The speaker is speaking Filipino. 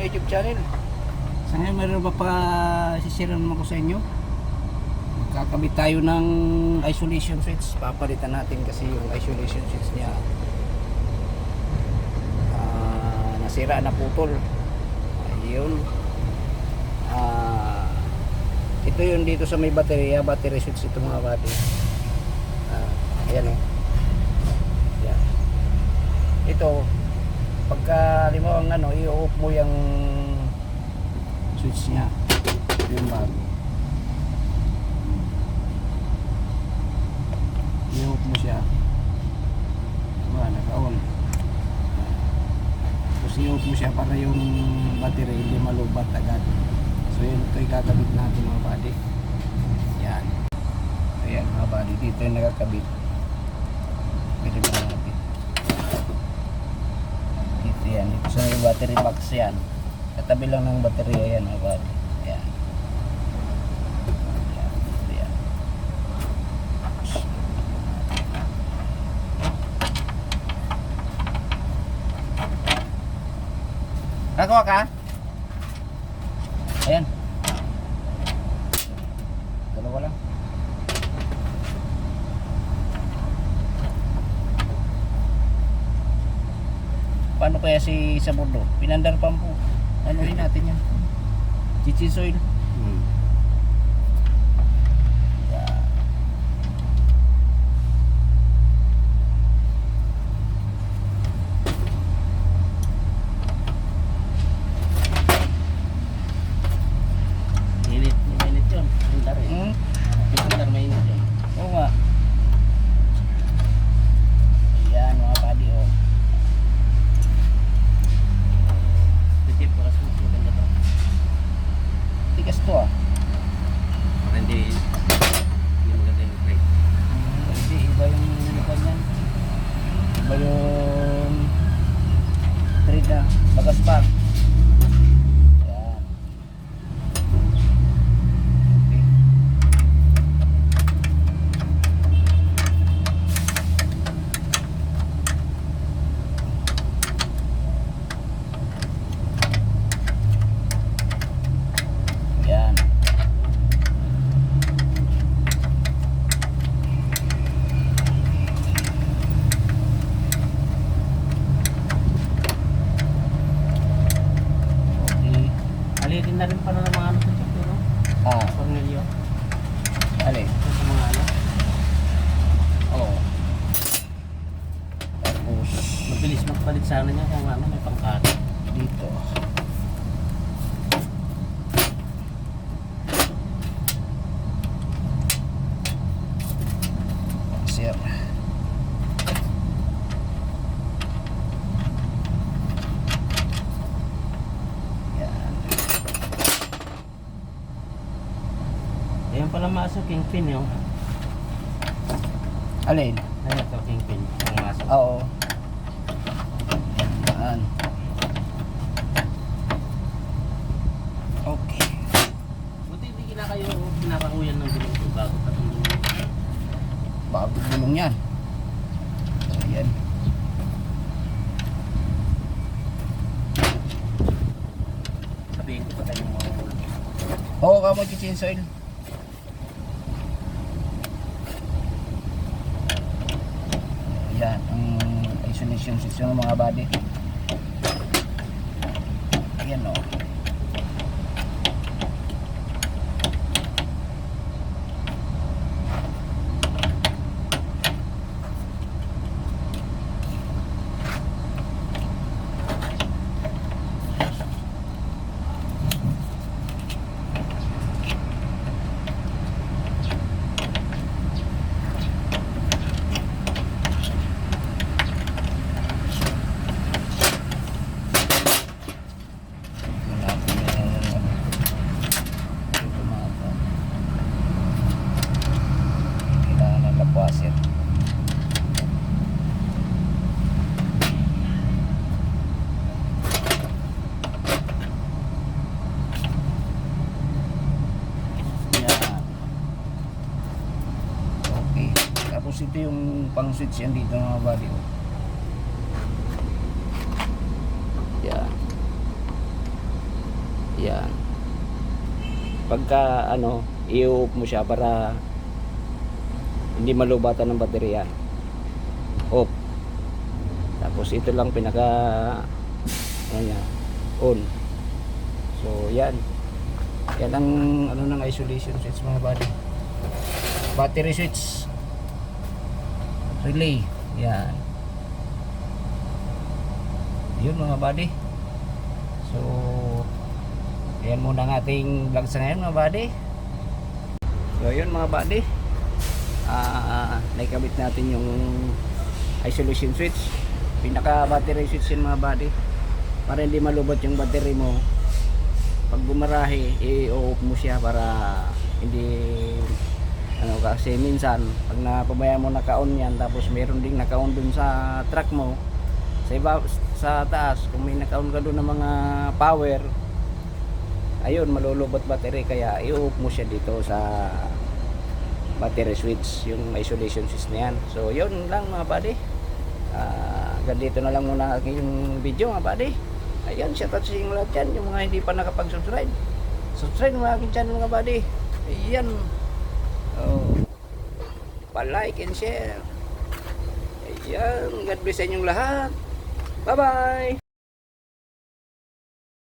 my YouTube channel. Sa ngayon, meron ba pa sisira naman ko sa inyo? Kakabit tayo ng isolation switch. Papalitan natin kasi yung isolation switch niya ah, nasira na putol. Ayun. Ah, ito yun dito sa may baterya, battery switch ito mga buddy. Ah, ayan o. Yan. Ito, pagka lima ang ano, i-off mo yung switch niya. Yung bago. I-off mo siya. Diba, naka-on. Tapos i-off mo siya para yung battery hindi malubat agad. So yun, ito yung kakabit natin mga buddy. Yan. Ayan mga buddy, dito yung nakakabit. Pwede mo natin. Dito sa battery box yan. Katabi lang ng baterya yan mga buddy. Ayan. Ayan, dito yan. Kakawa ka? Ayan. Dalawa lang. Paano kaya si Saburdo? Pinandar pa po. Ano rin natin yan? Chichi soil. Hmm. Yan. Init, mainit yun. Sundar eh. Hmm? Yung sundar mainit yun. Oo nga. Ayan mga padi oh. Titip ko kasi mas maganda to. Tigas to ah. Para hindi, hindi maganda yung brake. Hindi, iba yung ano pa niyan. Iba yung trade na. Bagas pa. Yan. Okay. Yan. Okay. Alitin na rin pala ng mga ano sa chip, no? Ah, Cornelio. alin? Ito sa mga ano. Oo. Tapos, Mabilis magpalit sana niya kung ano, may pangkati. dito. Sir. Yan. Ayan pala maso, kingpin yun. Alin? Ayan ito, kingpin. Ang maso. Oo. Yan. Okay. Buti hindi kina kayo pinapanguyan ng gulong ko bago patulong. Bago gulong yan. So, yan. Sabihin ko pa tayo mga. Oo, ka mo kitchen soil. Yan, ang isolation system ng mga body. Yan o. Malapit na yan. Ito mga to. Kailangan ng lapwasin. Yan. Okay. Tapos ito yung pang switch yan dito mga body. oh. Yan. pagka ano i-off mo siya para hindi malubatan ng baterya off tapos ito lang pinaka ano niya on so yan yan ang ano ng isolation switch mga buddy battery switch relay. Yan. Yun mga buddy. So yan muna ang ating vlog sa ngayon mga buddy. So yun mga buddy. Ah naikabit natin yung isolation switch. Pinaka battery switch yun mga buddy. Para hindi malubot yung battery mo. Pag bumarahe i-off mo siya para hindi kasi minsan pag napabayaan mo naka-on yan tapos meron ding naka-on dun sa truck mo sa iba sa taas kung may naka-on ka dun ng mga power ayun malulubot battery kaya i-off mo siya dito sa battery switch yung isolation switch na yan. So yun lang mga buddy. Ah, hanggang dito na lang muna aking video mga buddy. Ayan shout out sa inyo lahat dyan yung mga hindi pa nakapag-subscribe. Subscribe mga aking channel mga buddy. Ayan. Oh, pa-like and share. Ayan God bless sa inyong lahat. Bye bye